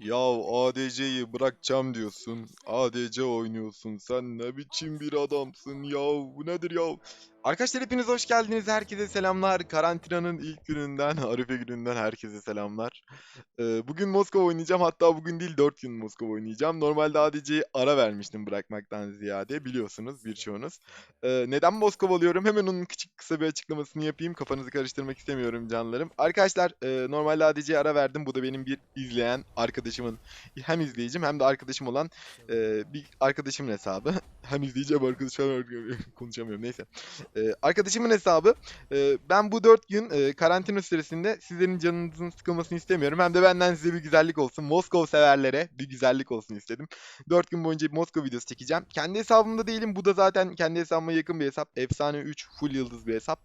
Ya ADC'yi bırakacağım diyorsun. ADC oynuyorsun. Sen ne biçim bir adamsın ya? Bu nedir ya? Arkadaşlar hepiniz hoş geldiniz. Herkese selamlar. Karantinanın ilk gününden, Arife gününden herkese selamlar. Ee, bugün Moskova oynayacağım. Hatta bugün değil 4 gün Moskova oynayacağım. Normalde ADC'yi ara vermiştim bırakmaktan ziyade. Biliyorsunuz birçoğunuz. Ee, neden Moskova alıyorum? Hemen onun küçük kısa bir açıklamasını yapayım. Kafanızı karıştırmak istemiyorum canlarım. Arkadaşlar e, normalde ADC'ye ara verdim. Bu da benim bir izleyen arkadaşımın hem izleyicim hem de arkadaşım olan e, bir arkadaşımın hesabı. hem izleyici hem arkadaşım. konuşamıyorum neyse. E, arkadaşımın hesabı. E, ben bu 4 gün e, karantina süresinde sizlerin canınızın sıkılmasını istemiyorum. Hem de benden size bir güzellik olsun. Moskova severlere bir güzellik olsun istedim. 4 gün boyunca bir Moskova videosu çekeceğim. Kendi hesabımda değilim. Bu da zaten kendi hesabıma yakın bir hesap. Efsane 3 full yıldız bir hesap.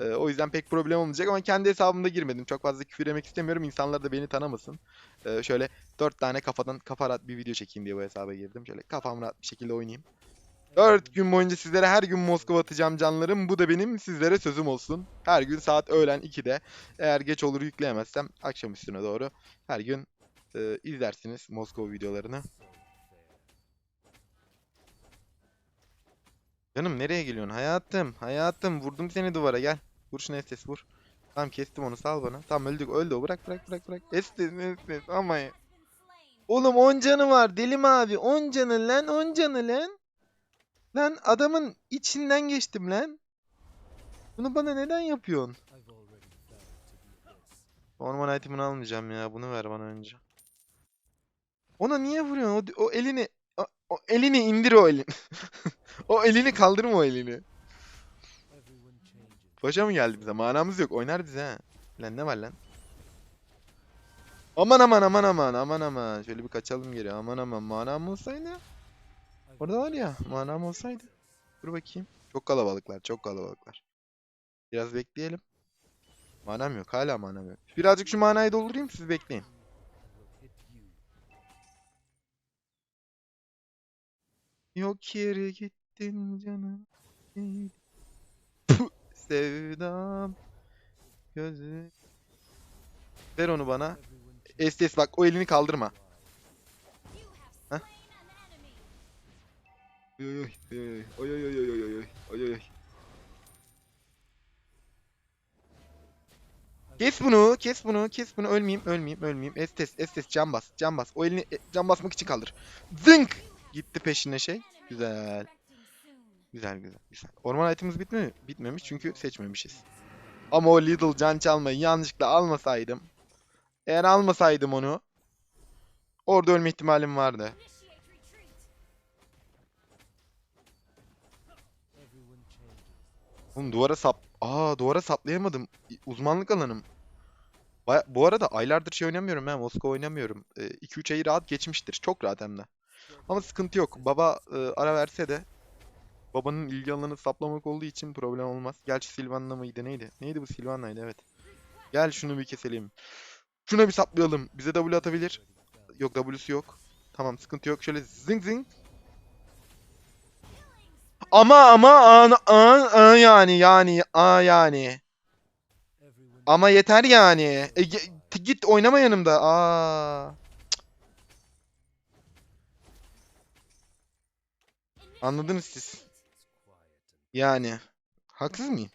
Ee, o yüzden pek problem olmayacak ama kendi hesabımda girmedim. Çok fazla küfür yemek istemiyorum. İnsanlar da beni tanımasın. Ee, şöyle 4 tane kafadan kafa rahat bir video çekeyim diye bu hesaba girdim. Şöyle kafam rahat bir şekilde oynayayım. 4 gün boyunca sizlere her gün Moskova atacağım canlarım. Bu da benim sizlere sözüm olsun. Her gün saat öğlen 2'de. Eğer geç olur yükleyemezsem akşam üstüne doğru her gün e, izlersiniz Moskova videolarını. Canım nereye geliyorsun? Hayatım, hayatım. Vurdum seni duvara gel. Vur şunu Estes vur. Tamam kestim onu sal bana. Tamam öldük öldü o bırak bırak bırak bırak. Estes Estes ama. Oğlum 10 canı var deli mi abi? 10 canı lan 10 canı lan. Lan adamın içinden geçtim lan. Bunu bana neden yapıyorsun? Orman itemini almayacağım ya. Bunu ver bana önce. Ona niye vuruyorsun? O, o elini o, o elini indir o elini. o elini kaldırma o elini. Paşa mı geldi bize? Manamız yok. Oynar bize ha. Lan ne var lan? Aman aman aman aman aman aman. Şöyle bir kaçalım geri. Aman aman manam olsaydı. Orada var ya manam olsaydı. Dur bakayım. Çok kalabalıklar çok kalabalıklar. Biraz bekleyelim. Manam yok. Hala manam yok. Birazcık şu manayı doldurayım siz bekleyin. Yok yere gittin canım. Sevdam. Gözü. Ver onu bana. Estes bak o elini kaldırma. Oy oy oy oy oy oy oy oy oy oy. Kes bunu, kes bunu, kes bunu. Ölmeyeyim, ölmeyeyim, ölmeyeyim. Estes, Estes can bas, can bas. O elini e, can basmak için kaldır. Zınk! Gitti peşine şey. Güzel. Güzel güzel güzel. Orman itemimiz bitmi bitmemiş çünkü seçmemişiz. Ama o Lidl can çalmayı yanlışlıkla almasaydım. Eğer almasaydım onu. Orada ölme ihtimalim vardı. Oğlum duvara sap... Aa duvara saplayamadım. Uzmanlık alanım. Baya- Bu arada aylardır şey oynamıyorum ben. Moskova oynamıyorum. 2-3 ayı rahat geçmiştir. Çok rahat hem de. Ama sıkıntı yok. Baba e, ara verse de babanın ilgi alanı saplamak olduğu için problem olmaz. Gerçi Silvanna mıydı neydi? Neydi bu Silvanna'ydı evet. Gel şunu bir keselim. Şuna bir saplayalım. Bize W atabilir. Yok W'su yok. Tamam sıkıntı yok. Şöyle zing zing. Ama ama an, an, an yani yani a yani. Ama yeter yani. E, git oynama yanımda. Aa. Anladınız siz. Yani. Haksız mıyım?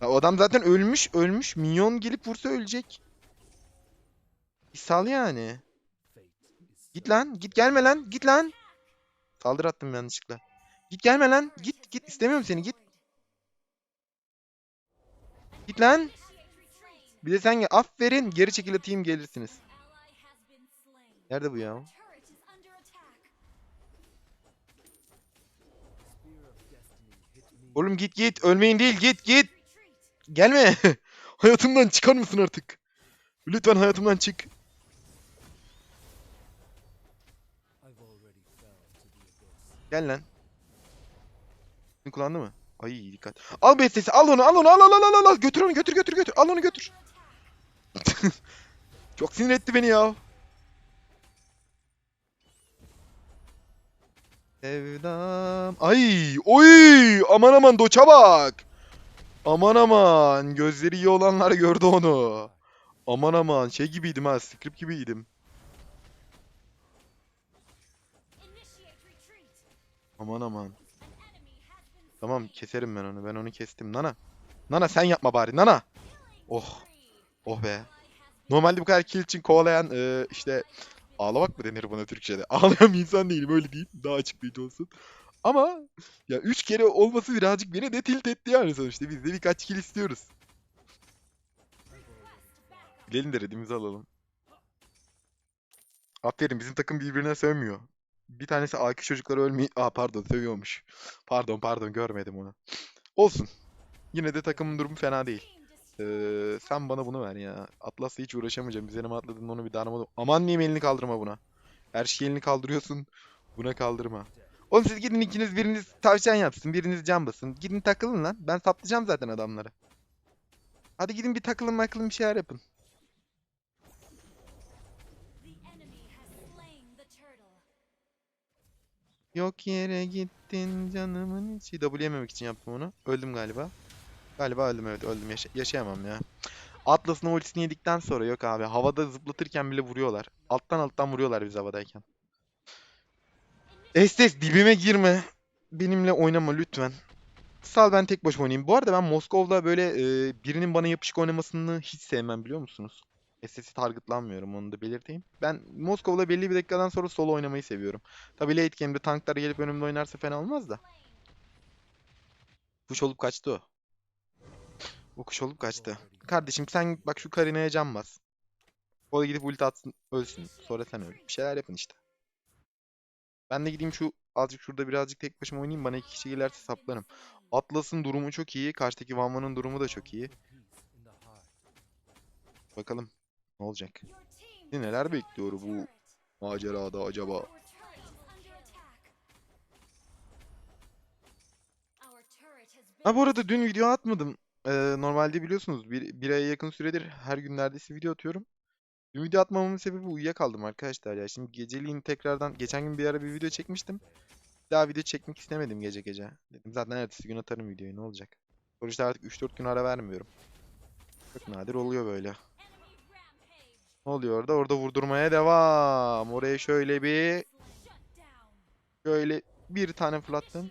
Ya adam zaten ölmüş, ölmüş. Minyon gelip vursa ölecek. Bir sal yani. Git lan, git gelme lan, git lan. Saldır attım yanlışlıkla. Git gelme lan, git, git. İstemiyorum seni, git. Git lan. Bir de sen gel. Aferin. Geri çekil atayım gelirsiniz. Nerede bu ya? Oğlum git git. Ölmeyin değil. Git git. Gelme. Hayatımdan çıkar mısın artık? Lütfen hayatımdan çık. Gel lan. Seni kullandı mı? Ay dikkat. Al bestesi. Al onu. Al onu. Al al al al al. Götür onu. Götür götür götür. Al onu götür. Çok sinir etti beni ya. Sevdam. Ay, oy, aman aman doça bak. Aman aman, gözleri iyi olanlar gördü onu. Aman aman şey gibiydim ha script gibiydim. Aman aman. Tamam keserim ben onu. Ben onu kestim. Nana. Nana sen yapma bari. Nana. Oh. Oh be. Normalde bu kadar kill için kovalayan e, işte ağlamak mı denir buna Türkçe'de? Ağlayan bir insan değilim öyle değil. Daha açıklayıcı olsun. Ama ya üç kere olması birazcık beni de tilt etti yani sonuçta. Biz de birkaç kill istiyoruz. Gelin de redimizi alalım. Aferin bizim takım birbirine sövmüyor. Bir tanesi AQ çocukları ölmeyi... Aa pardon sövüyormuş. Pardon pardon görmedim onu. Olsun. Yine de takımın durumu fena değil. Ee, sen bana bunu ver ya. Atlas'la hiç uğraşamayacağım. Üzerime atladın onu bir darma. Aman diyeyim elini kaldırma buna. Her şeyi elini kaldırıyorsun. Buna kaldırma. Oğlum siz gidin ikiniz biriniz tavşan yapsın. Biriniz can basın. Gidin takılın lan. Ben saplayacağım zaten adamları. Hadi gidin bir takılın makılın bir şeyler yapın. Yok yere gittin canımın içi. W yememek için yaptım onu. Öldüm galiba. Galiba öldüm evet öldüm. Yaşa- yaşayamam ya. Atlas'ın ultisini yedikten sonra yok abi. Havada zıplatırken bile vuruyorlar. Alttan alttan vuruyorlar biz havadayken. Estes dibime girme. Benimle oynama lütfen. Sal ben tek başıma oynayayım. Bu arada ben Moskov'da böyle e, birinin bana yapışık oynamasını hiç sevmem biliyor musunuz? Eses'i targetlanmıyorum onu da belirteyim. Ben Moskov'da belli bir dakikadan sonra solo oynamayı seviyorum. Tabii late game'de tanklar gelip önümde oynarsa fena olmaz da. Kuş olup kaçtı o. O kuş olup kaçtı. Kardeşim sen bak şu Karina'ya can bas. O da gidip ulti atsın ölsün. Sonra sen öl. Bir şeyler yapın işte. Ben de gideyim şu azıcık şurada birazcık tek başıma oynayayım. Bana iki kişi gelirse saplarım. Atlas'ın durumu çok iyi. Karşıdaki Vanvan'ın durumu da çok iyi. Bakalım ne olacak. Neler bekliyor bu macerada acaba? Ha bu arada dün video atmadım. Ee, normalde biliyorsunuz bir, bir aya yakın süredir her gün neredeyse video atıyorum. Dün video atmamamın sebebi uyuyakaldım arkadaşlar ya. Şimdi geceliğin tekrardan geçen gün bir ara bir video çekmiştim. Bir daha video çekmek istemedim gece gece. Dedim zaten ertesi gün atarım videoyu ne olacak. Sonuçta artık 3-4 gün ara vermiyorum. Çok nadir oluyor böyle. Ne oluyor orada? Orada vurdurmaya devam. Oraya şöyle bir şöyle bir tane fırlattım.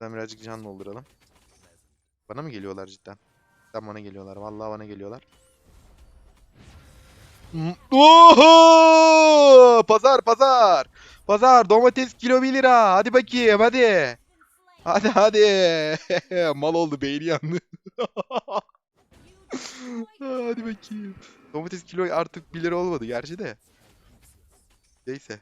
Ben birazcık can dolduralım. Bana mı geliyorlar cidden? Cidden bana geliyorlar. Vallahi bana geliyorlar. M- Oho! Pazar pazar. Pazar domates kilo 1 lira. Hadi bakayım hadi. Hadi hadi. Mal oldu beyni yandı. Hadi bakayım. Domates kilo artık 1 lira olmadı gerçi de. Neyse.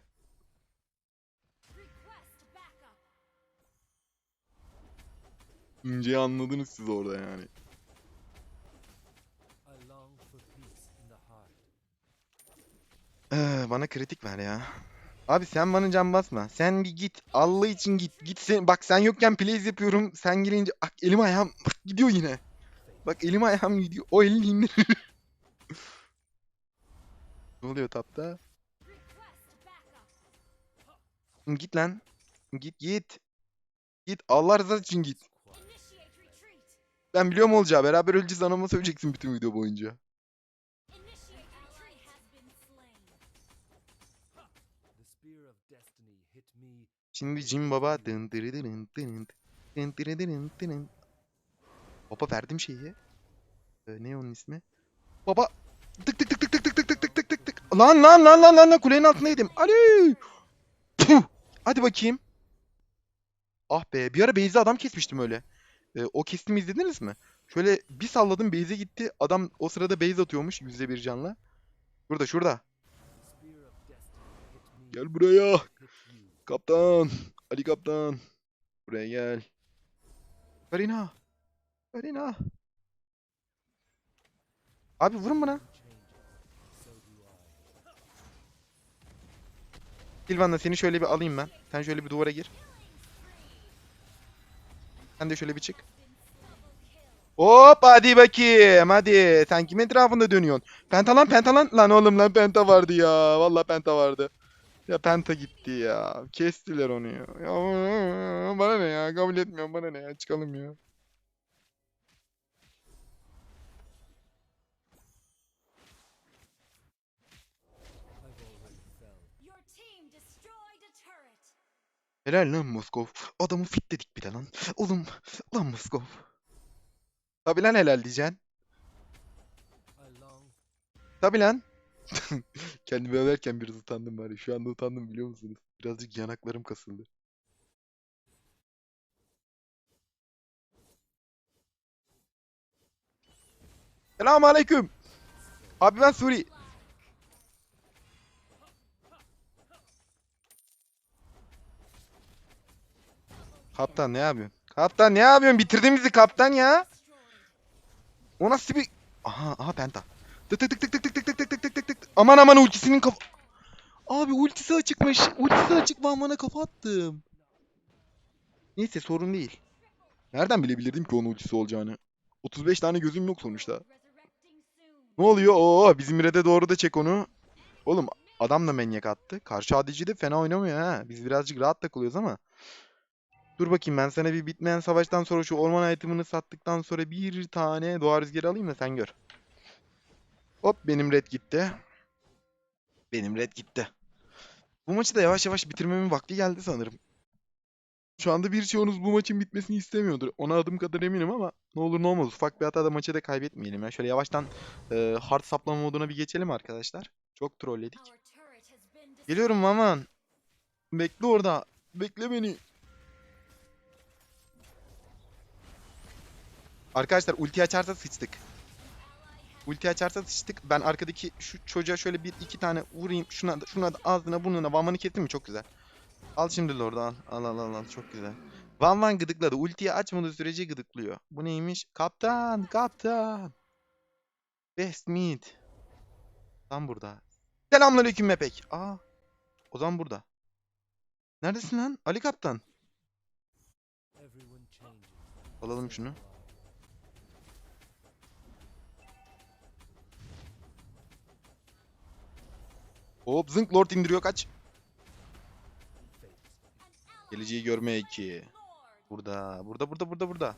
İnceyi anladınız siz orada yani. Ee, bana kritik ver ya. Abi sen bana can basma. Sen bir git. Allah için git. Git sen. Bak sen yokken plays yapıyorum. Sen gelince bak elim ayağım bak gidiyor yine. Bak elim ayağım gidiyor. O elini indir. ne oluyor tapta? Git lan. Git git. Git. Allah rızası için git. Ben biliyorum olacağı. Beraber öleceğiz anama söyleyeceksin bütün video boyunca. Şimdi Jim Baba dın dırı dırın dırın dın dırı dırın dırın. Baba verdim şeyi. Ee, ne onun ismi? Baba tık tık tık tık tık tık tık tık tık tık tık. Lan lan lan lan lan lan kulenin altındaydım. Ali. Hadi bakayım. Ah be bir ara base'de adam kesmiştim öyle. Ee, o kestimi izlediniz mi? Şöyle bir salladım base'e gitti. Adam o sırada base atıyormuş yüzde bir canla. Şurada şurada. Gel buraya. Kaptan. Ali kaptan. Buraya gel. Karina. Karina. Abi vurun bana. Silvan'la seni şöyle bir alayım ben. Sen şöyle bir duvara gir. Sen de şöyle bir çık. Hop hadi bakayım hadi. Sen kimin etrafında dönüyorsun? Penta lan penta lan. Lan oğlum lan penta vardı ya. Vallahi penta vardı. Ya penta gitti ya. Kestiler onu ya. Ya bana ne ya? Kabul etmiyorum bana ne ya? Çıkalım ya. Helal lan Moskov. Adamı fit dedik bir de lan. Oğlum lan Moskov. Tabi lan helal diyeceksin. Tabi lan. Kendimi överken biraz utandım bari. Şu anda utandım biliyor musunuz? Birazcık yanaklarım kasıldı. Selamun aleyküm. Abi ben Suri. Kaptan ne yapıyorsun? Kaptan ne yapıyorsun? Bitirdin bizi kaptan ya. O nasıl bir... Aha, aha penta. Tık tık tık tık tık tık tık tık tık tık tık tık tık. Aman aman ultisinin kaf... Abi ultisi açıkmış. Ultisi açık ben bana kafa attım. Neyse sorun değil. Nereden bilebilirdim ki onun ultisi olacağını? 35 tane gözüm yok sonuçta. Ne oluyor? Oo bizim Red'e doğru da çek onu. Oğlum adam da manyak attı. Karşı ADC de fena oynamıyor ha. Biz birazcık rahat takılıyoruz ama. Dur bakayım ben sana bir bitmeyen savaştan sonra şu orman itemini sattıktan sonra bir tane doğa rüzgarı alayım da sen gör. Hop benim red gitti. Benim red gitti. Bu maçı da yavaş yavaş bitirmemin vakti geldi sanırım. Şu anda birçoğunuz bu maçın bitmesini istemiyordur. Ona adım kadar eminim ama ne olur ne olmaz. Ufak bir hata da maçı da kaybetmeyelim ya. Şöyle yavaştan e, hard saplama moduna bir geçelim arkadaşlar. Çok trolledik. Geliyorum aman. Bekle orada. Bekle beni. Arkadaşlar ulti açarsa sıçtık. Ulti açarsa sıçtık. Ben arkadaki şu çocuğa şöyle bir iki tane vurayım. Şuna da, şuna da ağzına burnuna vanvanı kestim mi? Çok güzel. Al şimdi Lord'u al. Al al al. Çok güzel. Van Van gıdıkladı. Ultiyi açmadığı sürece gıdıklıyor. Bu neymiş? Kaptan! Kaptan! Best mid. Tam burada. Selamünaleyküm Mepek. Aa. Ozan burada. Neredesin lan? Ali Kaptan. Alalım şunu. Hop zınk Lord indiriyor kaç. Geleceği görmeye iki. Burada, burada, burada, burada, burada.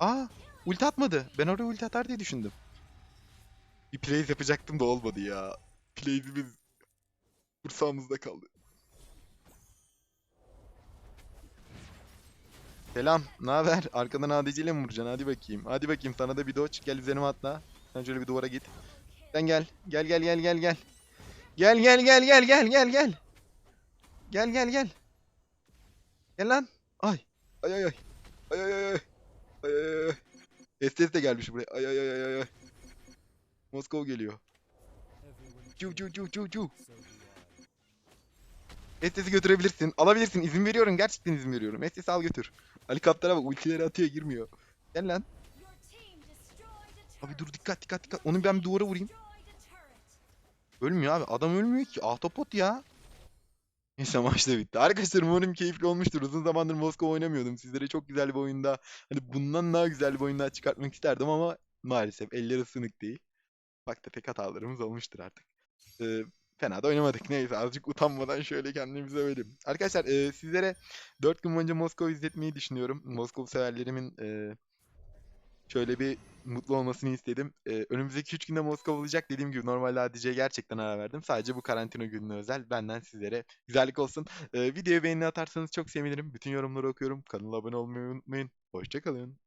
Aa, ulti atmadı. Ben oraya ulti atar diye düşündüm. Bir plays yapacaktım da olmadı ya. Plays'imiz kursağımızda kaldı. Selam, ne haber? Arkadan ADC'yle mi vuracaksın? Hadi bakayım. Hadi bakayım sana da bir doç. Gel üzerime atla. Sen şöyle bir duvara git. Sen gel. Gel gel gel gel gel. Gel gel gel gel gel gel gel. Gel gel gel. Gel lan. Ay. Ay ay ay. Ay ay ay ay. Ay ay ay. Estes de gelmiş buraya. Ay ay ay ay ay. Moskov geliyor. Cu cu cu cu cu. Estes'i götürebilirsin. Alabilirsin. İzin veriyorum. Gerçekten izin veriyorum. Estes'i al götür. Ali kaptana bak. Ultileri atıyor girmiyor. Gel lan. Abi dur dikkat dikkat dikkat. Onu ben bir duvara vurayım. Ölmüyor abi. Adam ölmüyor ki. Ahtapot ya. Neyse maç da bitti. Arkadaşlar umarım keyifli olmuştur. Uzun zamandır Moskova oynamıyordum. Sizlere çok güzel bir oyunda hani bundan daha güzel bir oyunda çıkartmak isterdim ama maalesef elleri ısınık değil. Bak tefek hatalarımız olmuştur artık. Ee, fena da oynamadık. Neyse azıcık utanmadan şöyle kendimize övelim. Arkadaşlar e, sizlere 4 gün boyunca Moskova izletmeyi düşünüyorum. Moskova severlerimin e, şöyle bir mutlu olmasını istedim. Ee, önümüzdeki 3 günde Moskova olacak. Dediğim gibi normalde ADC'ye gerçekten ara verdim. Sadece bu karantina gününe özel. Benden sizlere güzellik olsun. Ee, videoya beğeni atarsanız çok sevinirim. Bütün yorumları okuyorum. Kanala abone olmayı unutmayın. Hoşçakalın.